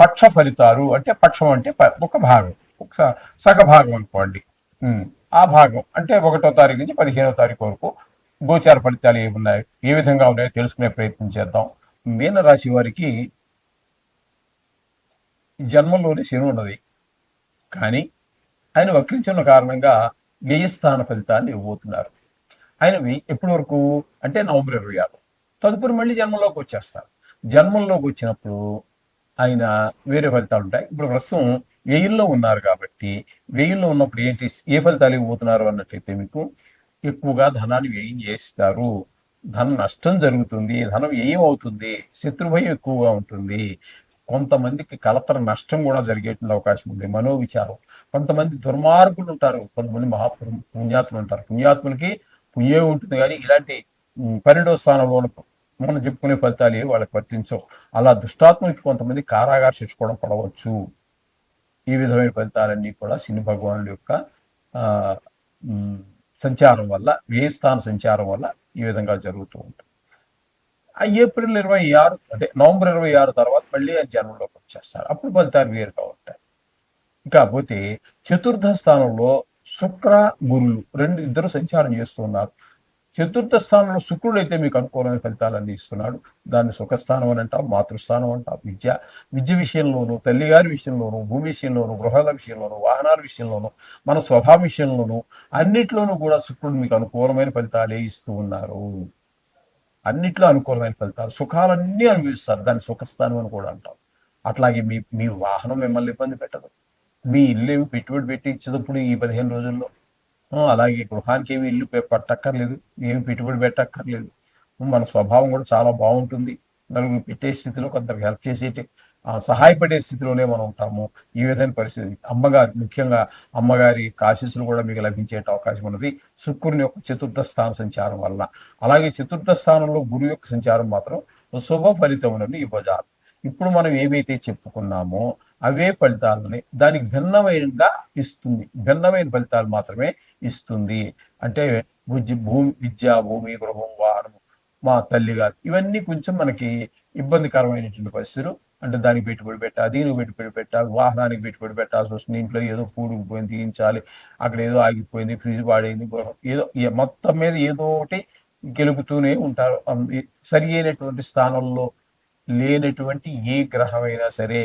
పక్ష ఫలితాలు అంటే పక్షం అంటే ఒక భాగం. ఒక సగ భాగం అనుకోండి. ఆ భాగం అంటే ఒకటో తారీఖు నుంచి పదిహేనో తారీఖు వరకు గోచార ఫలితాలు ఏమున్నాయి ఏ విధంగా ఉన్నాయో తెలుసుకునే ప్రయత్నం చేద్దాం. మీనరాశి వారికి జన్మంలోని శని ఉన్నది. కానీ ఆయన వక్రించిన కారణంగా వ్యయస్థాన ఫలితాన్ని ఇవ్వబోతున్నారు. ఆయనవి ఎప్పటి వరకు అంటే నవంబర్ ఇరవై ఆరు. తదుపరి మళ్ళీ జన్మంలోకి వచ్చేస్తారు. జన్మంలోకి వచ్చినప్పుడు ఆయన వేరే ఫలితాలు ఉంటాయి. ఇప్పుడు ప్రస్తుతం వెయ్యిల్లో ఉన్నారు కాబట్టి వెయ్యిల్లో ఉన్నప్పుడు ఏంటి ఏ ఫలితాలు ఇవ్వబోతున్నారు అన్నట్లయితే మీకు ఎక్కువగా ధనాన్ని వ్యయం చేస్తారు. ధన నష్టం జరుగుతుంది ధనం వ్యయం అవుతుంది శత్రుభయం ఎక్కువగా ఉంటుంది. కొంతమందికి కలతర నష్టం కూడా జరిగేటువంటి అవకాశం ఉంది. మనోవిచారం. కొంతమంది దుర్మార్గులు ఉంటారు. కొంతమంది మహా పుణ్యాత్ములు ఉంటారు. పుణ్యాత్ములకి పుణ్యం ఉంటుంది కానీ ఇలాంటి పన్నెండో స్థానంలో మనం చెప్పుకునే ఫలితాలు ఏవి వాళ్ళకి వర్తించవు. అలా దుష్టాత్ములకి కొంతమంది కారాగార శిక్ష కూడా పడవచ్చు. ఈ విధమైన ఫలితాలన్నీ కూడా శని భగవానుడి యొక్క ఆ, ఉమ్, సంచారం వల్ల వ్యయ స్థాన సంచారం వల్ల ఈ విధంగా జరుగుతూ ఉంటుంది. ఏప్రిల్ ఇరవై ఆరు అదే నవంబర్ ఇరవై ఆరు తర్వాత మళ్ళీ ఆయన జన్మలోకి వచ్చేస్తారు. అప్పుడు ఫలితాలు వేరుగా ఉంటాయి. కాకపోతే చతుర్థ స్థానంలో శుక్ర గురులు రెండు ఇద్దరు సంచారం చేస్తున్నారు చతుర్థ స్థానంలో శుక్రుడు అయితే మీకు అనుకూలమైన ఫలితాలు అందిస్తున్నాడు దాన్ని సుఖస్థానం అని అంటాం మాతృస్థానం అంటాం. విద్య విద్య విషయంలోనూ తల్లిగారి విషయంలోనూ భూమి విషయంలోనూ గృహాల విషయంలోనూ వాహనాల విషయంలోనూ మన స్వభావ విషయంలోనూ అన్నిట్లోనూ కూడా శుక్రుడు మీకు అనుకూలమైన ఫలితాలే ఇస్తూ ఉన్నారు. అన్నిట్లో అనుకూలమైన ఫలితాలు సుఖాలన్నీ అనుభవిస్తారు. దాన్ని సుఖస్థానం అని కూడా అంటాం. అట్లాగే మీ మీ వాహనం మిమ్మల్ని ఇబ్బంది పెట్టదు. మీ ఇల్లు పెట్టుబడి పెట్టి ఇచ్చేటప్పుడు ఈ పదిహేను రోజుల్లో అలాగే గృహానికి ఏమి ఇల్లు పట్టక్కర్లేదు ఏమి పెట్టుబడి పెట్టక్కర్లేదు. మన స్వభావం కూడా చాలా బాగుంటుంది. నలుగురు పెట్టే స్థితిలో కొందరికి హెల్ప్ చేసేటి సహాయపడే స్థితిలోనే మనం ఉంటాము. ఈ విధమైన పరిస్థితి. అమ్మగారి ముఖ్యంగా అమ్మగారి కాశీసులు కూడా మీకు లభించే అవకాశం ఉన్నది. శుక్రుని యొక్క చతుర్థ స్థాన సంచారం వల్ల అలాగే చతుర్థ స్థానంలో గురు యొక్క సంచారం మాత్రం శుభ ఫలితం ఉన్నది ఈ బజార్ ఇప్పుడు మనం ఏమైతే చెప్పుకున్నామో అవే ఫలితాలని దానికి భిన్నమైనగా ఇస్తుంది. భిన్నమైన ఫలితాలు మాత్రమే ఇస్తుంది. అంటే భూమి విద్య భూమి గృహం వాహనం మా తల్లి గారు ఇవన్నీ కొంచెం మనకి ఇబ్బందికరమైనటువంటి పరిస్థితులు. అంటే దానికి పెట్టుబడి పెట్టాలి దీనికి పెట్టుబడి పెట్టాలి వాహనానికి పెట్టుబడి పెట్టాల్సి వస్తుంది. ఇంట్లో ఏదో కూడుకుపోయింది తీయించాలి అక్కడ ఏదో ఆగిపోయింది ఫ్రిడ్జ్ పాడైంది ఏదో మొత్తం మీద ఏదో ఒకటి గెలుపుతూనే ఉంటారు. సరి అయినటువంటి స్థానంలో లేనటువంటి ఏ గ్రహమైనా సరే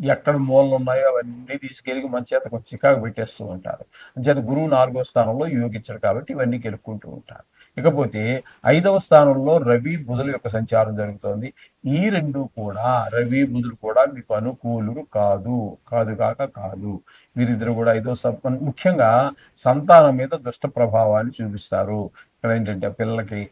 ఎక్కడ మూలలు ఉన్నాయో అవన్నీ తీసుకెళ్ళి మన చేత చికాకు పెట్టేస్తూ ఉంటారు. అంచేత గురువు నాలుగో స్థానంలో యోగించరు కాబట్టి ఇవన్నీ గెలుపుకుంటూ ఉంటారు. ఇకపోతే ఐదవ స్థానంలో రవి బుధుల యొక్క సంచారం జరుగుతోంది. ఈ రెండు కూడా రవి బుధులు కూడా మీకు అనుకూలులు కాదు. కాదు కాక కాదు. వీరిద్దరు కూడా ఐదో స్థానం ముఖ్యంగా సంతానం మీద దుష్ట ప్రభావాన్ని చూపిస్తారు. ఇక్కడ ఏంటంటే పిల్లలకి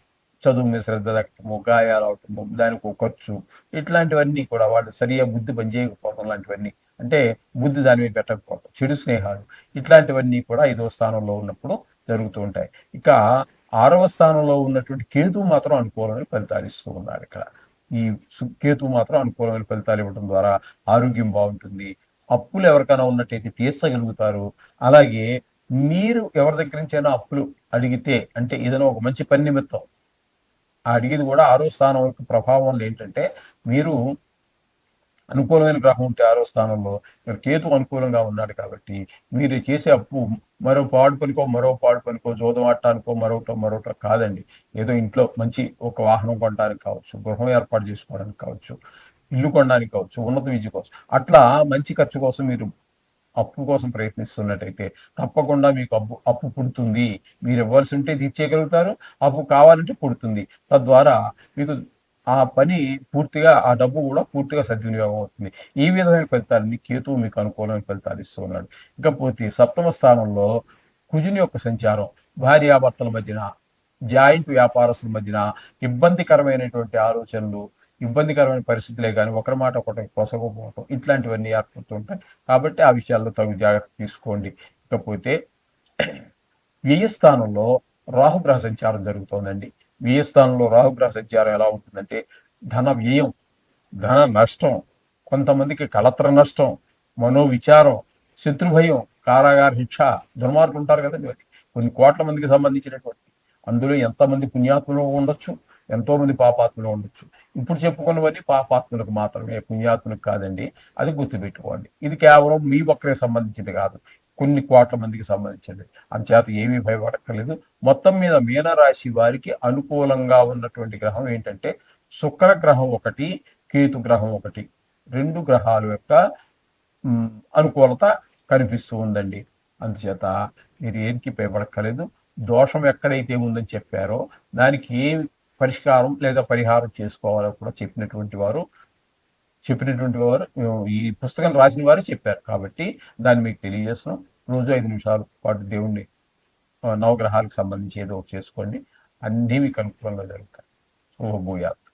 చదువు మీద శ్రద్ధ తగ్గటము గాయాలు అవటము దానికి ఒక ఖర్చు ఇట్లాంటివన్నీ కూడా వాళ్ళు సరిగా బుద్ధి పనిచేయకపోవడం లాంటివన్నీ. అంటే బుద్ధి దాని మీద పెట్టకపోవడం చెడు స్నేహాలు ఇట్లాంటివన్నీ కూడా ఐదవ స్థానంలో ఉన్నప్పుడు జరుగుతూ ఉంటాయి. ఇక ఆరవ స్థానంలో ఉన్నటువంటి కేతువు మాత్రం అనుకూలమైన ఫలితాలు ఇస్తూ ఉన్నారు ఇక్కడ. ఈ కేతువు మాత్రం అనుకూలమైన ఫలితాలు ఇవ్వడం ద్వారా ఆరోగ్యం బాగుంటుంది. అప్పులు ఎవరికైనా ఉన్నట్టయితే తీర్చగలుగుతారు. అలాగే మీరు ఎవరి దగ్గర నుంచైనా అప్పులు అడిగితే అంటే ఏదైనా ఒక మంచి పని నిమిత్తం అడిగేది కూడా ఆరో స్థానం యొక్క ప్రభావం ఏంటంటే మీరు అనుకూలమైన గ్రహం ఉంటే ఆరో స్థానంలో మీరు కేతు అనుకూలంగా ఉన్నాడు కాబట్టి మీరు చేసే అప్పు మరో పాడు పనికో మరో పాడు పనికో జోదం ఆడటానికో మరొకటో మరొకటో కాదండి. ఏదో ఇంట్లో మంచి ఒక వాహనం కొనడానికి కావచ్చు గృహం ఏర్పాటు చేసుకోవడానికి కావచ్చు ఇల్లు కొనడానికి కావచ్చు ఉన్నత విద్య కోసం. అట్లా మంచి ఖర్చు కోసం మీరు అప్పు కోసం ప్రయత్నిస్తున్నట్టయితే తప్పకుండా మీకు అప్పు అప్పు పుడుతుంది. మీరు ఇవ్వాల్సి ఉంటే తీర్చేయగలుగుతారు. అప్పు కావాలంటే పుడుతుంది. తద్వారా మీకు ఆ పని పూర్తిగా ఆ డబ్బు కూడా పూర్తిగా సద్వినియోగం అవుతుంది. ఈ విధమైన ఫలితాలని కేతువు మీకు అనుకూలమైన ఫలితాలు ఇస్తున్నాడు ఇకపోతే సప్తమ స్థానంలో కుజుని యొక్క సంచారం భార్యాభర్తల మధ్యన జాయింట్ వ్యాపారస్తుల మధ్యన ఇబ్బందికరమైనటువంటి ఆలోచనలు ఇబ్బందికరమైన పరిస్థితులే కానీ ఒకరి మాట ఒకటి కొసగపోవటం ఇట్లాంటివన్నీ ఏర్పడుతూ ఉంటాయి. కాబట్టి ఆ విషయాల్లో తగు జాగ్రత్త తీసుకోండి. ఇకపోతే వ్యయస్థానంలో రాహుగ్రహ సంచారం జరుగుతోందండి. వ్యయస్థానంలో రాహుగ్రహ సంచారం ఎలా ఉంటుందంటే ధన వ్యయం ధన నష్టం కొంతమందికి కలత్ర నష్టం మనోవిచారం శత్రుభయం కారాగార శిక్ష దుర్మార్గులు ఉంటారు కదండి కొన్ని కోట్ల మందికి సంబంధించినటువంటి అందులో ఎంతమంది పుణ్యాత్ములు ఉండొచ్చు ఎంతో మంది ఉండొచ్చు. ఇప్పుడు చెప్పుకున్నవన్నీ పాపాత్ములకు మాత్రమే పుణ్యాత్ములకు కాదండి. అది గుర్తుపెట్టుకోండి. ఇది కేవలం మీ ఒక్కరే సంబంధించింది కాదు. కొన్ని కోట్ల మందికి సంబంధించింది. అంచేత ఏమీ భయపడక్కర్లేదు. మొత్తం మీద మీనరాశి వారికి అనుకూలంగా ఉన్నటువంటి గ్రహం ఏంటంటే శుక్ర గ్రహం ఒకటి కేతు గ్రహం ఒకటి. రెండు గ్రహాల యొక్క అనుకూలత కనిపిస్తూ ఉందండి. అందుచేత మీరు ఏనికి భయపడక్కర్లేదు. దోషం ఎక్కడైతే ఉందని చెప్పారో దానికి ఏ పరిష్కారం లేదా పరిహారం చేసుకోవాలో కూడా చెప్పినటువంటి వారు చెప్పినటువంటి వారు ఈ పుస్తకం రాసిన వారు చెప్పారు. కాబట్టి దాన్ని మీకు తెలియజేస్తున్నాం. రోజు ఐదు నిమిషాలు పాటు దేవుణ్ణి నవగ్రహాలకు సంబంధించి ఏదో ఒకటి చేసుకోండి. అన్నీ మీకు అనుకూలంగా జరుగుతాయి. శుభభూయాత్